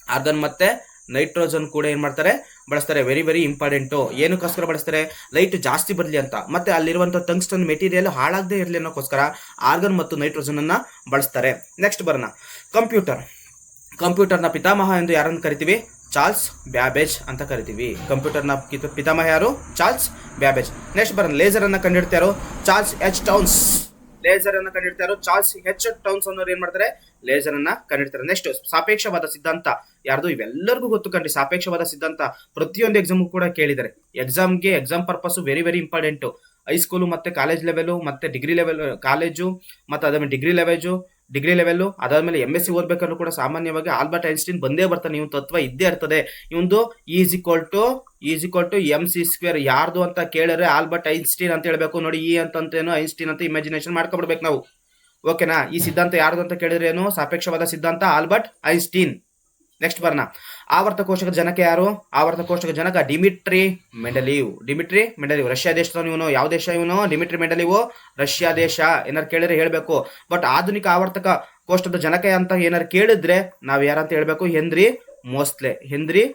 ಆರ್ಗನ್ ಮತ್ತೆ ನೈಟ್ರೋಜನ್ ಕೂಡ ಏನ್ ಮಾಡ್ತಾರೆ? ಬಳಸ್ತಾರೆ. ವೆರಿ ವೆರಿ ಇಂಪಾರ್ಟೆಂಟು ಏನಕ್ಕೋಸ್ಕರ ಬಳಸ್ತಾರೆ? ಲೈಟ್ ಜಾಸ್ತಿ ಬರಲಿ ಅಂತ. ಮತ್ತೆ ಅಲ್ಲಿರುವಂತಹ ಟಂಗ್ಸ್ಟನ್ ಮೆಟೀರಿಯಲ್ ಹಾಳಾಗದೆ ಇರಲಿ ಅನ್ನೋಕ್ಕೋಸ್ಕರ ಆರ್ಗನ್ ಮತ್ತು ನೈಟ್ರೋಜನ್ ಅನ್ನ ಬಳಸ್ತಾರೆ. ನೆಕ್ಸ್ಟ್ ಬರೋಣ. ಕಂಪ್ಯೂಟರ್ ಕಂಪ್ಯೂಟರ್ನ ಪಿತಾಮಹ ಎಂದು ಯಾರನ್ನು ಕರಿತೀವಿ? ಚಾರ್ಲ್ಸ್ ಬ್ಯಾಬೇಜ್ ಅಂತ ಕರಿತೀವಿ. ಕಂಪ್ಯೂಟರ್ನ ಪಿತಾಮಹ ಯಾರು? Charles Babbage. ನೆಕ್ಸ್ಟ್ ಬರೋಣ, ಲೇಸರ್ ಅನ್ನ ಕಂಡಿಡ್ತಾರೋ ಚಾರ್ಲ್ಸ್ ಎಚ್ ಟೌನ್ಸ್. ಲೇಸರ್ ಅನ್ನ ಕಂಡಿಡ್ತಾರೋ ಚಾರ್ಲ್ಸ್ ಎಚ್ ಟೌನ್ಸ್ ಅನ್ನೋರು ಏನ್ ಮಾಡ್ತಾರೆ? ಲೇಸರ್ ಅನ್ನ ಕಂಡಿಡ್ತಾರೆ ನೆಕ್ಸ್ಟ್ ಸಾಪೇಕ್ಷವಾದ ಸಿದ್ಧಾಂತ ಯಾರ್ದು? ಇವೆಲ್ಲರಿಗೂ ಗೊತ್ತು ಕಂಡ್ರಿ ಸಾಪೇಕ್ಷವಾದ ಸಿದ್ಧಾಂತ. ಪ್ರತಿಯೊಂದು ಎಕ್ಸಾಮ್ ಕೂಡ ಕೇಳಿದ್ದಾರೆ. ಎಕ್ಸಾಮ್ಗೆ exam purpose very very important high school ಮತ್ತೆ ಕಾಲೇಜ್ ಲೆವೆಲ್ ಮತ್ತೆ ಡಿಗ್ರಿ ಲೆವೆಲ್ ಕಾಲೇಜು ಮತ್ತೆ ಅದೇ ಡಿಗ್ರಿ ಲೆವೆಜು ಡಿಗ್ರಿ ಲೆವೆಲ್ ಅದಾದಮೇಲೆ ಎಂ ಎಸ್ ಸಿ ಓದ್ಬೇಕಾದ್ರೂ ಕೂಡ ಸಾಮಾನ್ಯವಾಗಿ ಆಲ್ಬರ್ಟ್ ಐನ್ಸ್ಟೀನ್ ಬಂದೇ ಬರ್ತಾನೆ ಇವನ್ ತತ್ವ ಇದ್ದೇ ಇರ್ತದೆ. ಇವೊಂದು is equal to is equal to M C square ಯಾರ್ದು ಅಂತ ಕೇಳಿದ್ರೆ ಆಲ್ಬರ್ಟ್ ಐನ್ಸ್ಟೀನ್ ಅಂತ ಹೇಳಬೇಕು. ನೋಡಿ ಈ ಅಂತಂತೇನು ಐನ್ಸ್ಟೀನ್ ಅಂತ ಇಮ್ಯಾಜಿನೇಷನ್ ಮಾಡ್ಕೊಬಿಡ್ಬೇಕು ನಾವು. ಓಕೆನಾ ಈ ಸಿದ್ಧಾಂತ ಯಾರ್ದು ಅಂತ ಕೇಳಿದ್ರೆ ಏನು? ಸಾಪೇಕ್ಷವಾದ ಸಿದ್ಧಾಂತ ಆಲ್ಬರ್ಟ್ ಐನ್ಸ್ಟೀನ್. ನೆಕ್ಸ್ಟ್ ಬರೋಣ. ಆವರ್ತ ಕೋಶಕ ಜನಕ ಯಾರು? ಆವರ್ತ ಕೋಶಕ ಜನಕ Dmitri Mendeleev Dmitri Mendeleev Russia ದೇಶದವನು ಇವನು, ಯಾವ ದೇಶ ಇವನು? ಡಿಮಿಟ್ರಿ ಮೆಂಡಲಿವ್ ರಷ್ಯಾ ದೇಶ. ಏನಾರು ಕೇಳಿದ್ರೆ ಹೇಳಬೇಕು. ಬಟ್ ಆಧುನಿಕ ಆವರ್ತಕ ಕೋಶದ ಜನಕ ಅಂತ ಏನಾರು ಕೇಳಿದ್ರೆ ನಾವು ಯಾರಂತ ಹೇಳಬೇಕು? Henry Moseley. Henry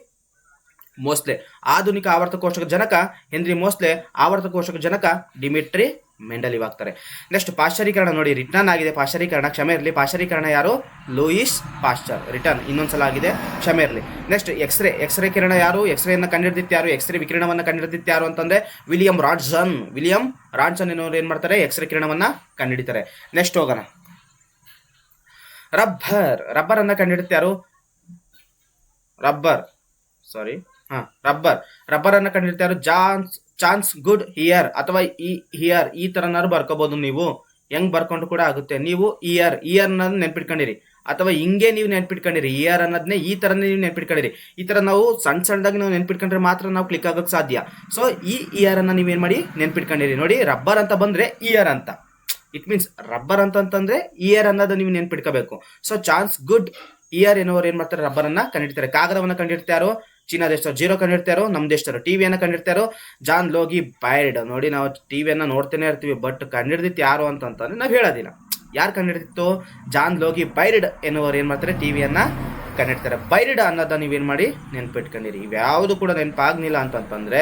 Moseley. ಆಧುನಿಕ ಆವರ್ತ ಕೋಶಕ ಜನಕ ಹೆನ್ರಿ ಮೋಸ್ಲೆ. ಆವರ್ತ ಕೋಶಕ ಜನಕ ಡಿಮಿಟ್ರಿ ಮೆಂಡಲಿವ್ ಇವಾಗ್ತಾರೆ. ನೆಕ್ಸ್ಟ್ ಪಾಶ್ಚರೀಕರಣ ನೋಡಿ, ರಿಟರ್ನ್ ಆಗಿದೆ ಪಾಶ್ಚರೀಕರಣ. ಕ್ಷಮೆ ಇರಲಿ. ಪಾಶ್ಚರೀಕರಣ ಯಾರು? Louis Pasteur. ರಿಟರ್ನ್. ಇನ್ನೊಂದ್ಸಲ ಆಗಿದೆ. ಕ್ಷಮೆ ಇರಲಿ. ನೆಕ್ಸ್ಟ್ ಎಕ್ಸ್ರೇ ಎಕ್ಸ್ರೇ ಕಿರಣ ಯಾರು? ಎಕ್ಸ್ರೇಯನ್ನು ಕಂಡಿಡ್ದಿತ್ತು ಯಾರು? ಎಕ್ಸ್ರೇ ವಿಕಿರಣವನ್ನು ಕಂಡಿಡ್ದಿತ್ತು ಯಾರು ಅಂತಂದ್ರೆ ವಿಲಿಯಂ ರಾಡ್ಸನ್ ವಿಲಿಯಂ ರಾಡ್ಸನ್ ಎನ್ನುವರು ಏನ್ ಮಾಡ್ತಾರೆ? ಎಕ್ಸ್ರೇ ಕಿರಣವನ್ನ ಕಂಡುಹಿಡಿತಾರೆ. ನೆಕ್ಸ್ಟ್ ಹೋಗೋಣ. ರಬ್ಬರ್. ರಬ್ಬರ್ ಅನ್ನ ಕಂಡುಹಿಡಿತು ಯಾರು? ರಬ್ಬರ್. ಸಾರಿ ಹಾ, ರಬ್ಬರ್. ರಬ್ಬರ್ ಅನ್ನ ಕಂಡಿರ್ತಾರು ಜಾನ್ಸ್ ಚಾನ್ಸ್ ಗುಡ್ ಹಿಯರ್ ಅಥವಾ ಈ ಹಿಯರ್ ಈ ಥರನಾದ್ರು ಬರ್ಕೋಬೋದು ನೀವು. ಹೆಂಗ್ ಬರ್ಕೊಂಡು ಕೂಡ ಆಗುತ್ತೆ. ನೀವು ಇಯರ್ ಇಯರ್ ಅನ್ನೋದು ನೆನ್ಪಿಟ್ಕೊಂಡಿರಿ. ಅಥವಾ ಹಿಂಗೆ ನೀವು ನೆನ್ಪಿಟ್ಕೊಂಡಿರಿ. ಇಯರ್ ಅನ್ನೋದನ್ನೇ ಈ ತರನೇ ನೀವು ನೆನ್ಪಿಟ್ಕೊಂಡಿರಿ. ಈ ತರ ನಾವು ಸಣ್ಣ ಸಣ್ಣದಾಗಿ ನಾವು ನೆನ್ಪಿಟ್ಕೊಂಡ್ರೆ ಮಾತ್ರ ನಾವು ಕ್ಲಿಕ್ ಆಗೋಕೆ ಸಾಧ್ಯ. ಸೊ ಈ ಇಯರ್ ಅನ್ನ ನೀವೇನ್ ಮಾಡಿ? ನೆನ್ಪಿಟ್ಕೊಂಡಿರಿ. ನೋಡಿ ರಬ್ಬರ್ ಅಂತ ಬಂದ್ರೆ ಇಯರ್ ಅಂತ. ಇಟ್ ಮೀನ್ಸ್ ರಬ್ಬರ್ ಅಂತಂತಂದ್ರೆ ಇಯರ್ ಅನ್ನೋದು ನೀವು ನೆನ್ಪಿಟ್ಕೋಬೇಕು. ಸೊ ಚಾನ್ಸ್ ಗುಡ್ ಇಯರ್ ಎನ್ನುವರು ಏನು ಮಾಡ್ತಾರೆ? ರಬ್ಬರ್ ಅನ್ನ ಕಂಡಿಡ್ತಾರೆ. ಕಾಗದವನ್ನ ಕಂಡಿಡ್ತಾರೋ ಚೀನಾ ದೇಶದವ್ರು ಜೀರೋ ಕಂಡಿಡ್ತಾರೋ ನಮ್ಮ ದೇಶದವರು ಟಿವಿಯನ್ನು ಕಂಡಿಡ್ತಾರೋ ಜಾನ್ ಲೋಗಿ ಬೈರ್ಡ್ ನೋಡಿ ನಾವು ಟಿವಿಯನ್ನು ನೋಡ್ತಾನೆ ಇರ್ತೀವಿ, ಬಟ್ ಕಂಡಿಡ್ದಿತ್ತು ಯಾರು ಅಂತಂತಂದ್ರೆ ನಾವು ಹೇಳೋದಿಲ್ಲ. ಯಾರು ಕಂಡಿಡ್ತಿತ್ತು ಜಾನ್ ಲೋಗಿ ಬೈರ್ಡ್ ಎನ್ನುವರು ಏನ್ ಮಾಡ್ತಾರೆ, ಟಿವಿಯನ್ನು ಕಂಡಿಡ್ತಾರೆ. ಬೈರಿಡ್ ಅನ್ನೋದನ್ನ ನೀವೇನ್ ಮಾಡಿ, ನೆನ್ಪಿಟ್ಕೊಂಡಿರಿ. ಇವ್ಯಾವುದು ಕೂಡ ನೆನಪಾಗ್ಲಿಲ್ಲ ಅಂತಂತಂದ್ರೆ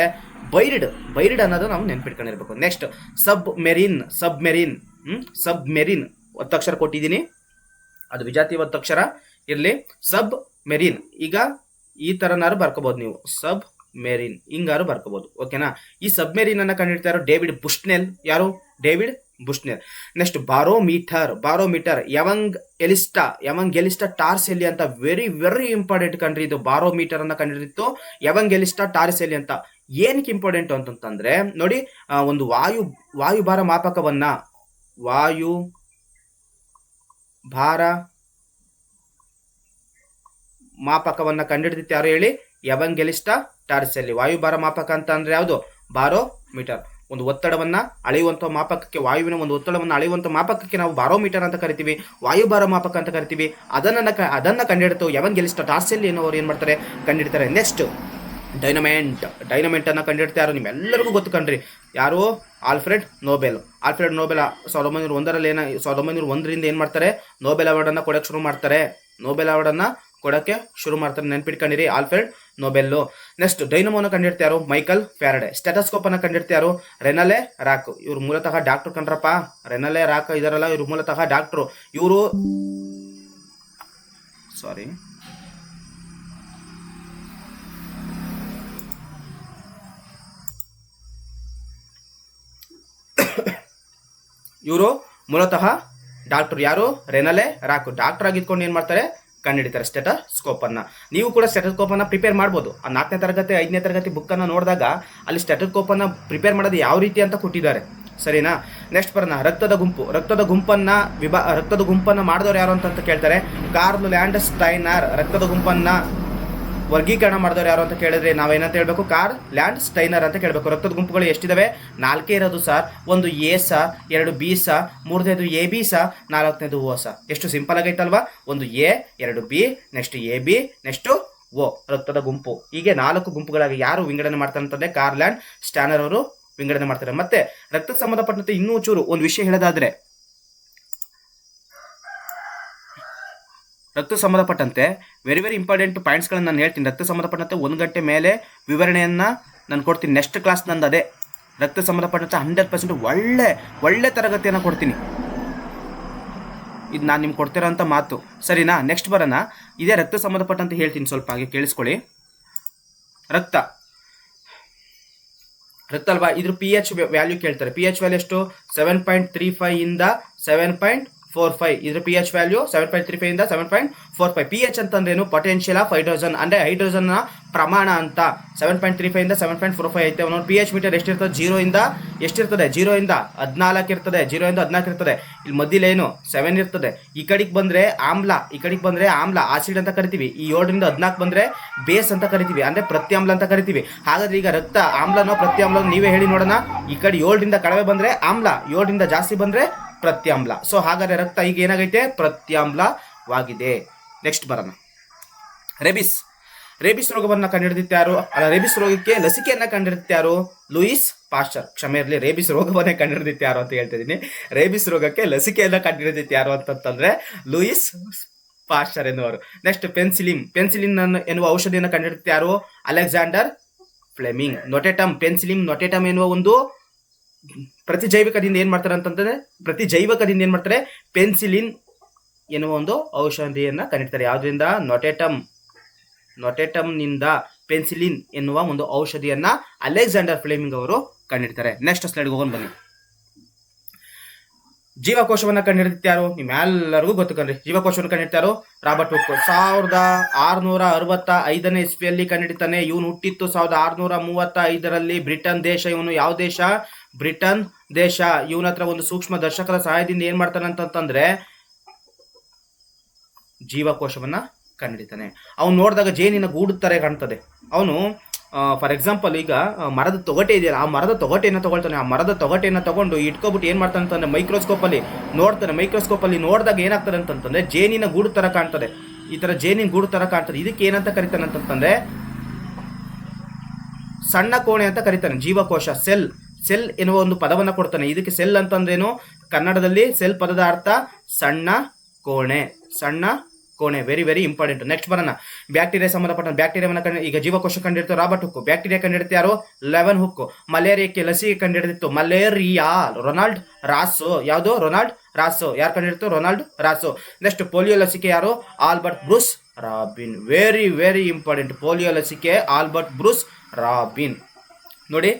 ಬೈರಿಡ್ ಬೈರಿಡ್ ಅನ್ನೋದು ನಾವು ನೆನ್ಪಿಟ್ಕೊಂಡಿರ್ಬೇಕು. Next submarine submarine hmm submarine ಒತ್ತಕ್ಷರ ಕೊಟ್ಟಿದ್ದೀನಿ. ಅದು ವಿಜಾತಿ ಒತ್ತಕ್ಷರ. ಇರಲಿ ಸಬ್ ಮೆರಿನ್ ಈಗ ಈ ತರನಾರು ಬರ್ಕೋಬಹುದು ನೀವು. ಸಬ್ ಮೇರಿನ್ ಹಿಂಗಾರು ಬರ್ಕೋಬಹುದು ಓಕೆನಾ? ಈ ಸಬ್ಮೆರಿನ್ ಅನ್ನ ಕಂಡಿಡ್ತಾರ ಡೇವಿಡ್ ಬುಷ್ನೆಲ್ ಯಾರು? David Bushnell. Next barometer. Barometer. Evangelista Evangelista Torricelli ಅಂತ ವೆರಿ ವೆರಿ ಇಂಪಾರ್ಟೆಂಟ್ ಕಂಡ್ರಿ ಇದು ಬಾರೋಮೀಟರ್ ಅನ್ನ ಕಂಡಿಡಿತ್ತು ಯವಂಗ್ ಎಲಿಸ್ಟಾ ಟಾರ್ಸ್ ಎಲ್ಲಿ ಅಂತ. ಏನಕ್ಕೆ ಇಂಪಾರ್ಟೆಂಟ್ ಅಂತಂತಂದ್ರೆ, ನೋಡಿ ಒಂದು ವಾಯು, ವಾಯುಭಾರ ಮಾಪಕವನ್ನ, ವಾಯು ಭಾರ ಮಾಪಕವನ್ನ ಕಂಡುಹಿಡಿದಿತ್ತು ಯಾರು ಹೇಳಿ, ಎವಂಗೆಲಿಸ್ಟ ಟಾರ್ಸೆಲ್ಲಿ. ವಾಯುಭಾರ ಮಾಪಕ ಅಂತ ಅಂದ್ರೆ ಯಾವುದು? ಬಾರೋ ಮೀಟರ್ ಒಂದು ಒತ್ತಡವನ್ನ ಅಳೆಯುವಂತಹ ಮಾಪಕಕ್ಕೆ, ವಾಯುವಿನ ಒಂದು ಒತ್ತಡವನ್ನು ಅಳೆಯುವಂತ ಮಾಪಕಕ್ಕೆ ನಾವು ಬಾರೋಮೀಟರ್ ಅಂತ ಕರಿತೀವಿ, ವಾಯುಭಾರ ಮಾಪಕ ಅಂತ ಕರಿತೀವಿ. ಅದನ್ನ ಅದನ್ನ ಕಂಡುಹಿಡಿತು ಎವಂಗೆಲಿಸ್ಟ ಟಾರ್ಸೆಲ್ಲಿ ಅನ್ನೋರು ಏನ್ ಮಾಡ್ತಾರೆ? ಕಂಡುಹಿಡ್ತಾರೆ ನೆಕ್ಸ್ಟ್ ಡೈನಮೆಂಟ್. ಡೈನಮೆಂಟ್ ಅನ್ನ ಕಂಡುಹಿಡ್ತಾರೆ ನಿಮ್ಮೆಲ್ಲರಿಗೂ ಗೊತ್ತು ಕಣ್ರಿ. ಯಾರು? Alfred Nobel. ಆಲ್ಫ್ರೆಡ್ ನೋಬೆಲ್ ಸಾವಿರದ ಒಂಬೈನೂರ ಒಂದರಲ್ಲಿ ಏನ ಸಾವಿರದ ಒಂಬೈನೂರ ಒಂದರಿಂದ ಏನ್ ಮಾಡ್ತಾರೆ? ನೋಬೆಲ್ ಅವಾರ್ಡ್ ಅನ್ನ ಕೊಡಕ್ಕೆ ಶುರು ಮಾಡ್ತಾರೆ. ನೋಬೆಲ್ ಅವಾರ್ಡ್ ಅನ್ನ ಕೊಡಕ್ಕೆ ಶುರು ಮಾಡ್ತಾರೆ, ನೆನ್ಪಿಟ್ಕೊಂಡಿರಿ ಆಲ್ಫ್ರೆಡ್ ನೋಬೆಲ್ಲು. ನೆಕ್ಸ್ಟ್ ಡೈನಮೋನ ಕಂಡಿಡ್ತಾರು ಮೈಕಲ್ ಫ್ಯಾರಡೆ. ಸ್ಟೆಟಸ್ಕೋಪ್ ಅನ್ನ ಕಂಡಿಡ್ತಾರು ರೆನಲೆ ರಾಕ್. ಇವ್ರು ಮೂಲತಃ ಡಾಕ್ಟರ್ ಕಂಡ್ರಪ್ಪ ರೆನಲೆ ರಾಕ್ ಇದಾರಲ್ಲ, ಇವ್ರು ಮೂಲತಃ ಡಾಕ್ಟ್ರು. ಇವರು ಸಾರಿ ಇವರು ಮೂಲತಃ ಡಾಕ್ಟರ್ ಯಾರು? ರೆನಲೆ ರಾಕು. ಡಾಕ್ಟರ್ ಆಗಿದ್ಕೊಂಡು ಏನ್ ಮಾಡ್ತಾರೆ? ಕಂಡುಹಿಡಿತಾರೆ ಸ್ಟೆಟಸ್ಕೋಪ್ ಅನ್ನ. ನೀವು ಕೂಡ ಸ್ಟೆಟಸ್ಕೋಪ್ ಅನ್ನ ಪ್ರಿಪೇರ್ ಮಾಡ್ಬೋದು. ಆ ನಾಲ್ಕನೇ ತರಗತಿ, ಐದನೇ ತರಗತಿ ಬುಕ್ ಅನ್ನ ನೋಡಿದಾಗ ಅಲ್ಲಿ ಸ್ಟೆಟಸ್ಕೋಪ್ ಅನ್ನ ಪ್ರಿಪೇರ್ ಮಾಡೋದು ಯಾವ ರೀತಿ ಅಂತ ಕೊಟ್ಟಿದ್ದಾರೆ. ಸರಿನಾ? ನೆಕ್ಸ್ಟ್ ಬರೋಣ. ರಕ್ತದ ಗುಂಪು. ರಕ್ತದ ಗುಂಪನ್ನ ವಿಭಾ, ರಕ್ತದ ಗುಂಪನ್ನ ಮಾಡಿದವರು ಯಾರು ಅಂತ ಅಂತ ಕೇಳ್ತಾರೆ. ಕಾರ್ಲ್ ಲ್ಯಾಂಡ್ ಸ್ಟೈನರ್ ರಕ್ತದ ಗುಂಪನ್ನ ವರ್ಗೀಕರಣ ಮಾಡಿದವರು ಯಾರು ಅಂತ ಕೇಳಿದ್ರೆ ನಾವೇನಂತ ಹೇಳಬೇಕು? ಕಾರ್, ಲ್ಯಾಂಡ್, ಸ್ಟೈನರ್ ಅಂತ ಕೇಳಬೇಕು. ರಕ್ತದ ಗುಂಪುಗಳು ಎಷ್ಟಿದಾವೆ? ನಾಲ್ಕೇ ಇರೋದು ಸರ್. ಒಂದು ಎ ಸ ಎರಡು ಬಿ ಸ ಮೂರನೇದು ಎ ಬಿ ಸ ನಾಲ್ಕನೇದು ಓ ಸ ಎಷ್ಟು ಸಿಂಪಲ್ ಆಗೈತಲ್ವಾ ಒಂದು ಎ, ಎರಡು B, next A B, next O, ರಕ್ತದ ಗುಂಪು. ಹೀಗೆ ನಾಲ್ಕು ಗುಂಪುಗಳಾಗಿ ಯಾರು ವಿಂಗಡಣೆ ಮಾಡ್ತಾರೆ ಅಂತಂದ್ರೆ ಕಾರ್ಲ್ಯಾಂಡ್ ಸ್ಟ್ಯಾನರ್ ಅವರು ವಿಂಗಡಣೆ ಮಾಡ್ತಾರೆ. ಮತ್ತೆ ರಕ್ತ ಸಂಬಂಧಪಟ್ಟಂತೆ ಇನ್ನೂ ಚೂರು ಒಂದು ವಿಷಯ ಹೇಳೋದಾದ್ರೆ ರಕ್ತ ಸಂಬಂಧಪಟ್ಟಂತೆ ವೆರಿ ವೆರಿ ಇಂಪಾರ್ಟೆಂಟ್ ಪಾಯಿಂಟ್ಸ್ಗಳನ್ನು ನಾನು ಹೇಳ್ತೀನಿ. ರಕ್ತ ಸಂಬಂಧಪಟ್ಟಂತೆ ಒಂದು ಗಂಟೆ ಮೇಲೆ ವಿವರಣೆಯನ್ನು ನಾನು ಕೊಡ್ತೀನಿ. ನೆಕ್ಸ್ಟ್ ಕ್ಲಾಸ್ ನಂದು ಅದೇ. ರಕ್ತ ಸಂಬಂಧಪಟ್ಟಂತೆ ಹಂಡ್ರೆಡ್ ಪರ್ಸೆಂಟ್ ಒಳ್ಳೆ ಒಳ್ಳೆ ತರಗತಿಯನ್ನು ಕೊಡ್ತೀನಿ. ಇದು ನಾನು ನಿಮ್ಗೆ ಕೊಡ್ತಿರೋಂಥ ಮಾತು. ಸರಿನಾ? ನೆಕ್ಸ್ಟ್ ಬರೋಣ. ಇದೇ ರಕ್ತ ಸಂಬಂಧಪಟ್ಟಂತೆ ಹೇಳ್ತೀನಿ ಸ್ವಲ್ಪ ಹಾಗೆ ಕೇಳಿಸ್ಕೊಳ್ಳಿ. ರಕ್ತ. ರಕ್ತ ಅಲ್ವಾ? ಇದ್ರ ಪಿ ಎಚ್ ವ್ಯಾಲ್ಯೂ ಕೇಳ್ತಾರೆ. ಪಿ ಎಚ್ ವ್ಯಾಲ್ಯೂ ಎಷ್ಟು? ಸೆವೆನ್ ಪಾಯಿಂಟ್ ತ್ರೀ ಫೈವ್ ಇಂದ ಸೆವೆನ್ ಪಾಯಿಂಟ್ ಫೋರ್ ಫೈವ್ ಇದ್ರ P H value seven point three five ಇಂದ seven point four five P H ಅಂತಂದ್ರೇನು? ಪೊಟೆನ್ಷಿಯಲ್ ಆಫ್ ಹೈಡ್ರೋಜನ್ ಅಂದ್ರೆ ಹೈಡ್ರೋಜನ್ ಪ್ರಮಾಣ ಅಂತ. Seven point three five ಇಂದ seven point four five ಐತೆ. ನೋಡಿ ಪಿ ಎಚ್ ಮೀಟರ್ ಎಷ್ಟಿರ್ತದೆ? ಜೀರೋ ಇಂದ ಎಷ್ಟಿರ್ತದೆ? ಜೀರೋ ಇಂದ ಹದಿನಾಲ್ಕು ಇರ್ತದೆ. ಜೀರೋ ಇಂದ ಹದಿನಾಲ್ಕು ಇರ್ತದೆ. ಇಲ್ಲಿ ಮಧ್ಯಲೇನು ಸೆವೆನ್ ಇರ್ತದೆ. ಈ ಕಡೆಗೆ ಬಂದ್ರೆ ಆಮ್ಲ. ಈ ಕಡೆಗೆ ಬಂದ್ರೆ ಆಮ್ಲ. ಆಸಿಡ್ ಅಂತ ಕರಿತೀವಿ. ಈ ಏಳರಿಂದ ಹದಿನಾಲ್ಕು ಬಂದ್ರೆ ಬೇಸ್ ಅಂತ ಕರಿತೀವಿ. ಅಂದ್ರೆ ಪ್ರತ್ಯಾಮ್ಲ ಅಂತ ಕರಿತೀವಿ. ಹಾಗಾದ್ರೆ ಈಗ ರಕ್ತ, ಆಮ್ಲನೋ ಪ್ರತ್ಯಾಮ್ಲನೋ ನೀವೇ ಹೇಳಿ ನೋಡೋಣ. ಈ ಕಡೆ ಏಳರಿಂದ ಕಡಿಮೆ ಬಂದ್ರೆ ಆಮ್ಲ. ಏಳರಿಂದ ಜಾಸ್ತಿ ಬಂದ್ರೆ ಪ್ರತ್ಯಾಮ್ಲ ಸೊ ಹಾಗಾದ್ರೆ ರಕ್ತ ಈಗ ಏನಾಗೈತೆ? ಪ್ರತ್ಯಾಮ್ಲವಾಗಿದೆ ನೆಕ್ಸ್ಟ್ ಬರೋಣ. ರೆಬಿಸ್. ರೇಬಿಸ್ ರೋಗವನ್ನ ಯಾರು? ಅಲ್ಲ, ರೇಬಿಸ್ ರೋಗಕ್ಕೆ ಲಸಿಕೆಯನ್ನ ಯಾರು? ಲೂಯಿಸ್ ಪಾಶ್ಚರ್ ಕ್ಷಮೆ ಇರಲಿ, ರೇಬಿಸ್ ರೋಗವನ್ನೇ ಯಾರು ಅಂತ ಹೇಳ್ತಿದ್ದೀನಿ. ರೇಬಿಸ್ ರೋಗಕ್ಕೆ ಲಸಿಕೆಯನ್ನ ಯಾರು ಅಂತಂತಂದ್ರೆ ಲೂಯಿಸ್ ಪಾಶ್ಚರ್ ಎನ್ನುವರು. Next penicillin. ಪೆನ್ಸಿಲಿನ್ ಎನ್ನುವ ಔಷಧಿಯನ್ನು ಯಾರು? Alexander Fleming. Notatum. Penicillin, notatum ಎನ್ನುವ ಒಂದು ಪ್ರತಿಜೈವಿಕದಿಂದ ಏನ್ ಮಾಡ್ತಾರೆ ಅಂತಂದ್ರೆ, ಪ್ರತಿ ಜೈವಿಕದಿಂದ ಏನ್ ಮಾಡ್ತಾರೆ, ಪೆನ್ಸಿಲಿನ್ ಎನ್ನುವ ಒಂದು ಔಷಧಿಯನ್ನ ಕಂಡಿಡ್ತಾರೆ ಯಾವ್ದ್ರಿಂದ ನೊಟೆಟಮ್, ನೊಟೆಟಮ್ನಿಂದ ಪೆನ್ಸಿಲಿನ್ ಎನ್ನುವ ಒಂದು ಔಷಧಿಯನ್ನ ಅಲೆಕ್ಸಾಂಡರ್ ಫ್ಲೇಮಿಂಗ್ ಅವರು ಕಂಡಿಡ್ತಾರೆ. ನೆಕ್ಸ್ಟ್ ಸ್ಲೈಡ್ ಹೋಗೋಣ ಬನ್ನಿ. ಜೀವಕೋಶವನ್ನ ಕಂಡುಹಿಡಿದ್ಯಾರು ನಿಮ್ಮೆಲ್ಲರಿಗೂ ಗೊತ್ತು ಕಣ್ರಿ. ಜೀವಕೋಶವನ್ನು ಕಂಡಿಡ್ತಾರೋ ರಾಬರ್ಟ್ ಹುಕ್ ಸಾವಿರದ ಆರ್ನೂರ ಅರವತ್ತ ಐದನೇ ಇಸ್ವಿಯಲ್ಲಿ ಕಂಡುಹಿಡಿತಾನೆ ಇವನು ಹುಟ್ಟಿತ್ತು ಸಾವಿರದ ಆರ್ನೂರ ಮೂವತ್ತ ಐದರಲ್ಲಿ ಬ್ರಿಟನ್ ದೇಶ. ಇವನು ಯಾವ ದೇಶ? ಬ್ರಿಟನ್ ದೇಶ, ಇವನ ಹತ್ರ ಒಂದು ಸೂಕ್ಷ್ಮ ದರ್ಶಕದ ಸಹಾಯದಿಂದ ಏನ್ ಮಾಡ್ತಾನೆ ಅಂತಂದ್ರೆ ಜೀವಕೋಶವನ್ನ ಕಂಡಿಡಿತಾನೆ. ಅವನು ನೋಡಿದಾಗ ಜೇನಿನ ಗೂಡು ತರ ಕಾಣ್ತದೆ. ಅವನು ಫಾರ್ ಎಕ್ಸಾಂಪಲ್ ಈಗ ಮರದ ತೊಗಟೆ ಇದೆಯಲ್ಲ, ಆ ಮರದ ತೊಗಟೆಯನ್ನು ತಗೊಳ್ತಾನೆ. ಆ ಮರದ ತೊಗಟೆಯನ್ನು ತಗೊಂಡು ಇಟ್ಕೊಬಿಟ್ಟು ಏನು ಮಾಡ್ತಾನೆ ಅಂತಂದ್ರೆ ಮೈಕ್ರೋಸ್ಕೋಪ್ ಅಲ್ಲಿ ನೋಡ್ತಾನೆ. ಮೈಕ್ರೋಸ್ಕೋಪ್ ಅಲ್ಲಿ ನೋಡಿದಾಗ ಏನಾಗ್ತದೆ ಅಂತಂತಂದ್ರೆ ಜೇನಿನ ಗೂಡು ತರ ಕಾಣ್ತದೆ. ಈ ತರ ಜೇನಿನ ಗೂಡು ತರ ಕಾಣ್ತದೆ. ಇದಕ್ಕೆ ಏನಂತ ಕರಿತಾನೆ ಅಂತಂತಂದ್ರೆ ಸಣ್ಣ ಕೋಣೆ ಅಂತ ಕರಿತಾನೆ ಜೀವಕೋಶ ಸೆಲ್ ಸೆಲ್ ಎನ್ನುವ ಒಂದು ಪದವನ್ನ ಕೊಡ್ತಾನೆ. ಇದಕ್ಕೆ ಸೆಲ್ ಅಂತಂದ್ರೇನು? ಕನ್ನಡದಲ್ಲಿ ಸೆಲ್ ಪದದ ಅರ್ಥ ಸಣ್ಣ ಕೋಣೆ. ಸಣ್ಣ ಕೋಣೆ. ವೆರಿ ವೆರಿ ಇಂಪಾರ್ಟೆಂಟ್ ನೆಕ್ಸ್ಟ್ ಬರೋಣ. ಬ್ಯಾಕ್ಟೀರಿಯಾ ಸಂಬಂಧಪಟ್ಟ ಬ್ಯಾಕ್ಟೀರಿಯಾವನ್ನ ಕಂಡು, ಈಗ ಜೀವಕೋಶ ಕಂಡಿಡ್ತು ರಾಬರ್ಟ್ ಹುಕ್ಕು ಬ್ಯಾಕ್ಟೀರಿಯಾ ಕಂಡಿಡ್ತು ಯಾರು? ಲೆವೆನ್ ಹುಕ್ಕು ಮಲೇರಿಯಾಕ್ಕೆ ಲಸಿಕೆ ಕಂಡಿಡಿದಿತ್ತು ಮಲೇರಿಯಾ ರೊನಾಲ್ಡ್ ರಾಸು ಯಾವುದು? ರೊನಾಲ್ಡ್ ರಾಸು ಯಾರು ಕಂಡಿಡ್ತು ರೊನಾಲ್ಡ್ ರಾಸು ನೆಕ್ಸ್ಟ್ ಪೋಲಿಯೋ ಲಸಿಕೆ ಯಾರು? Albert Bruce Robin very very important polio ಲಸಿಕೆ ಆಲ್ಬರ್ಟ್ ಬ್ರೂಸ್ ರಾಬಿನ್ ನೋಡಿ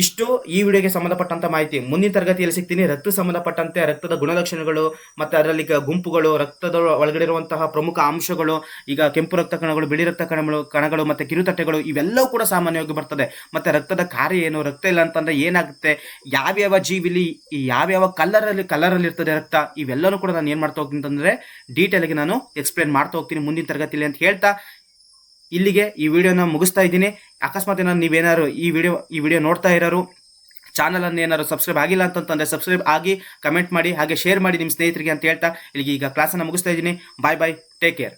ಇಷ್ಟು ಈ ವಿಡಿಯೋಗೆ ಸಂಬಂಧಪಟ್ಟಂತ ಮಾಹಿತಿ ಮುಂದಿನ ತರಗತಿಯಲ್ಲಿ ಸಿಗ್ತೀನಿ. ರಕ್ತ ಸಂಬಂಧಪಟ್ಟಂತೆ ರಕ್ತದ ಗುಣಲಕ್ಷಣಗಳು ಮತ್ತೆ ಅದರಲ್ಲಿ ಗುಂಪುಗಳು, ರಕ್ತದ ಒಳಗಡೆ ಇರುವಂತಹ ಪ್ರಮುಖ ಅಂಶಗಳು, ಈಗ ಕೆಂಪು ರಕ್ತ ಕಣಗಳು, ಬಿಳಿ ರಕ್ತ ಕಣಗಳು ಕಣಗಳು ಮತ್ತೆ ಕಿರುತಟ್ಟೆಗಳು ಇವೆಲ್ಲವೂ ಕೂಡ ಸಾಮಾನ್ಯವಾಗಿ ಬರ್ತದೆ. ಮತ್ತೆ ರಕ್ತದ ಕಾರ್ಯ ಏನು, ರಕ್ತ ಇಲ್ಲ ಅಂತಂದ್ರೆ ಏನಾಗುತ್ತೆ, ಯಾವ್ಯಾವ ಜೀವಿಲಿ ಯಾವ್ಯಾವ ಕಲರ್ ಅಲ್ಲಿ ಇರ್ತದೆ ರಕ್ತ ಇವೆಲ್ಲವೂ ಕೂಡ ನಾನು ಏನ್ ಮಾಡ್ತಾ ಹೋಗ್ತೀನಿ ಅಂತಂದ್ರೆ ಡೀಟೇಲ್ ಆಗಿ ನಾನು ಎಕ್ಸ್ಪ್ಲೇನ್ ಮಾಡ್ತಾ ಹೋಗ್ತೀನಿ ಮುಂದಿನ ತರಗತಿಯಲ್ಲಿ ಅಂತ ಹೇಳ್ತಾ ಇಲ್ಲಿಗೆ ಈ ವಿಡಿಯೋನ ಮುಗಿಸ್ತಾ ಇದ್ದೀನಿ. ಅಕಸ್ಮಾತ್ ಏನಾದ್ರು ನೀವೇನಾದ್ರು ಈ ವಿಡಿಯೋ ಈ ವಿಡಿಯೋ ನೋಡ್ತಾ ಇರೋರು ಚಾನಲ್ ಅನ್ನು ಏನಾದ್ರು ಸಬ್ಸ್ಕ್ರೈಬ್ ಆಗಿಲ್ಲ ಅಂತಂತಂದರೆ ಸಬ್ಸ್ಕ್ರೈಬ್ ಆಗಿ ಕಮೆಂಟ್ ಮಾಡಿ, ಹಾಗೆ ಶೇರ್ ಮಾಡಿ ನಿಮ್ಮ ಸ್ನೇಹಿತರಿಗೆ ಅಂತ ಹೇಳ್ತಾ ಇಲ್ಲಿಗೆ ಈಗ ಕ್ಲಾಸನ್ನು ಮುಗಿಸ್ತಾ ಇದ್ದೀನಿ. Bye bye, take care.